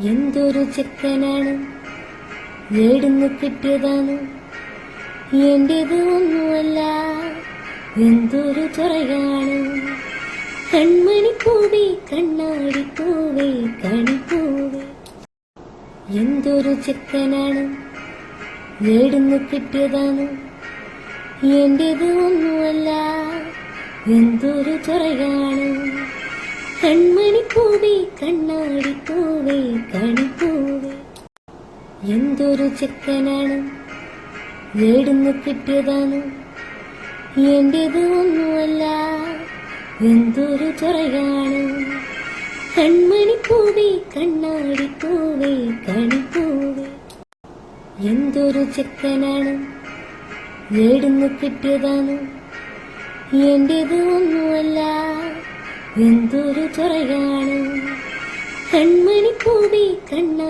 എന്തൊരു ചെക്കനാണ്? ഏടുന്ന് കിട്ടിയതാണ്. എന്റേത് ഒന്നുമല്ല എന്തൊരു ചൊറയാണ്. കൺമണി പൂവേ കണ്ണാടി പൂവേ കണിപ്പൂവേ എന്തൊരു ചെക്കനാണ്? ഏടുന്ന് കിട്ടിയതാണ്. എന്റേത് ഒന്നുമല്ല എന്തൊരു ചൊറയാണ്. കൺമണി പൂവേ കണ്ണാടി പൂവേ കണിപ്പൂവേ എന്തൊരു ചെക്കനാണ്. ഏടുന്ന് കിട്ടിയതാണ്. എന്റേത് ഒന്നുമല്ല എന്തൊരു ചൊറയാണ് കൺമണി പൂവേ കണ്ണാടി പൂവേ കണിപ്പൂവേ എന്തൊരു ചെക്കനാണ്. ഏടുന്ന് കിട്ടിയതാണ്. എന്റേത് ഒന്നുമല്ല എന്തൊരു ചൊറയാണ് கண்மணி பூவே கண்ணா.